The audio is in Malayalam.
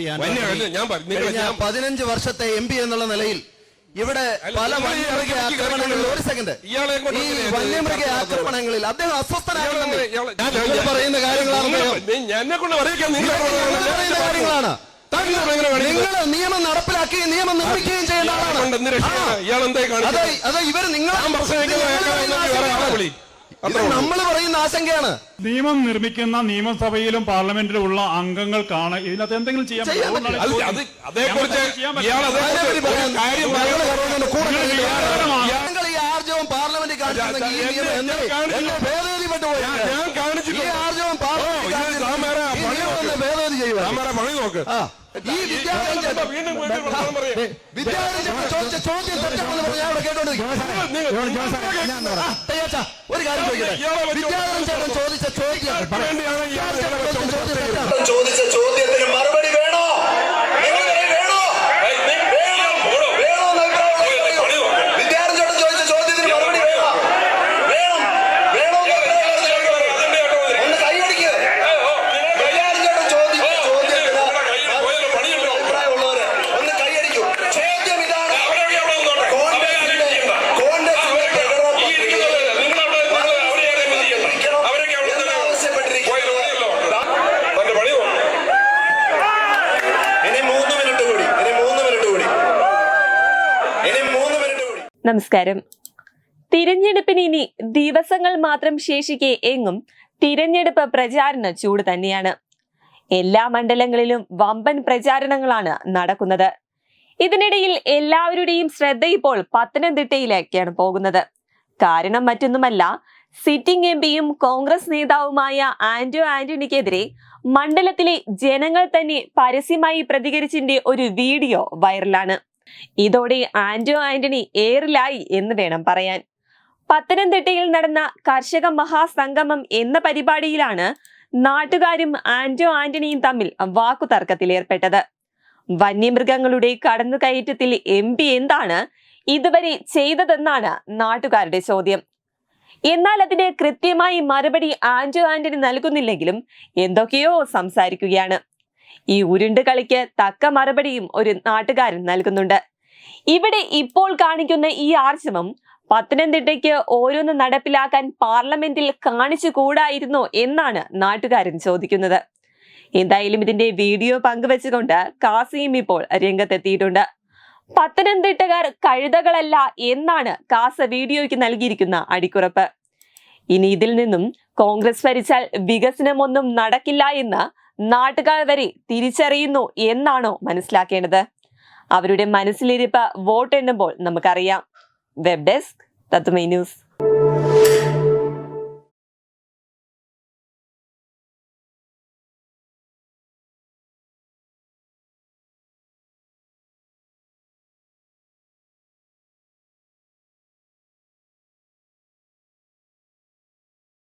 ഞാൻ കഴിഞ്ഞ ഞാൻ- പതിനഞ്ച് വർഷത്തെ എം പി എന്നുള്ള നിലയിൽ ഇവിടെ പല വന്യമൃഗ ആക്രമണങ്ങളിൽ ഒരു സെക്കൻഡ്. ഈ വന്യമൃഗ ആക്രമണങ്ങളിൽ അദ്ദേഹം അസ്വസ്ഥനാകുന്നുണ്ട് പറയുന്ന കാര്യങ്ങളാണ് നിങ്ങൾ- നിയമം നടപ്പിലാക്കുകയും നിയമം നിർമ്മിക്കുകയും ചെയ്യുന്ന ആളാണ്. അതെ ഇവർ നിങ്ങൾ നമ്മൾ പറയുന്ന ആശങ്കയാണ്. നിയമം നിർമ്മിക്കുന്ന നിയമസഭയിലും പാർലമെന്റിലും ഉള്ള അംഗങ്ങൾക്കാണ് ഇതിനകത്ത് എന്തെങ്കിലും ചെയ്യാൻ അതേക്കുറിച്ച് പറ്റില്ല. കേട്ടോണ്ടിരിക്കുന്നു നിങ്ങൾ- ആ, തയ്യാച്ചാ, ഒരു കാര്യം ചോദിക്കട്ടെ. വിദ്യാധരൻ ചേട്ടൻ ചോദിച്ച ചോദ്യം നമസ്കാരം. തിരഞ്ഞെടുപ്പിന് ഇനി ദിവസങ്ങൾ മാത്രം ശേഷിക്കെ എങ്ങും തിരഞ്ഞെടുപ്പ് പ്രചാരണ ചൂട് തന്നെയാണ്. എല്ലാ മണ്ഡലങ്ങളിലും വമ്പൻ പ്രചാരണങ്ങളാണ് നടക്കുന്നത്. ഇതിനിടയിൽ എല്ലാവരുടെയും ശ്രദ്ധ ഇപ്പോൾ പത്തനംതിട്ടയിലേക്കാണ് പോകുന്നത്. കാരണം മറ്റൊന്നുമല്ല സിറ്റിംഗ് എം പിയും കോൺഗ്രസ് നേതാവുമായ ആന്റോ ആന്റണിക്കെതിരെ മണ്ഡലത്തിലെ ജനങ്ങൾ തന്നെ പരസ്യമായി പ്രതികരിച്ചിന്റെ ഒരു വീഡിയോ വൈറലാണ്. ഇതോടെ ആന്റോ ആന്റണി ഏറിലായി എന്ന് വേണം പറയാൻ. പത്തനംതിട്ടയിൽ നടന്ന കർഷക മഹാസംഗമം എന്ന പരിപാടിയിലാണ് നാട്ടുകാരും ആന്റോ ആന്റണിയും തമ്മിൽ വാക്കുതർക്കത്തിലേർപ്പെട്ടത്. വന്യമൃഗങ്ങളുടെ കടന്നുകയറ്റത്തിൽ എം പി എന്താണ് ഇതുവരെ ചെയ്തതെന്നാണ് നാട്ടുകാരുടെ ചോദ്യം. എന്നാൽ അതിന് കൃത്യമായി മറുപടി ആന്റോ ആന്റണി നൽകുന്നില്ലെങ്കിലും എന്തൊക്കെയോ സംസാരിക്കുകയാണ്. ഈ ഉരുണ്ട് കളിക്ക് തക്ക മറുപടിയും ഒരു നാട്ടുകാരൻ നൽകുന്നുണ്ട്. ഇവിടെ ഇപ്പോൾ കാണിക്കുന്ന ഈ ആർജവം പത്തനംതിട്ടയ്ക്ക് ഓരോന്ന് നടപ്പിലാക്കാൻ പാർലമെന്റിൽ കാണിച്ചു കൂടായിരുന്നോ എന്നാണ് നാട്ടുകാരൻ ചോദിക്കുന്നത്. എന്തായാലും ഇതിന്റെ വീഡിയോ പങ്കുവെച്ചുകൊണ്ട് കാസിയും ഇപ്പോൾ രംഗത്തെത്തിയിട്ടുണ്ട്. പത്തനംതിട്ടക്കാർ കഴുതകളല്ല എന്നാണ് കാസ വീഡിയോയ്ക്ക് നൽകിയിരിക്കുന്ന അടിക്കുറപ്പ്. ഇനി ഇതിൽ നിന്നും കോൺഗ്രസ് ഭരിച്ചാൽ വികസനമൊന്നും നടക്കില്ല എന്ന് നാട്ടുകാർ വരെ തിരിച്ചറിയുന്നു എന്നാണോ മനസ്സിലാക്കേണ്ടത്? അവരുടെ മനസ്സിലിരിപ്പ് വോട്ടെണ്ണുമ്പോൾ നമുക്കറിയാം. Web desk തത്മൈ news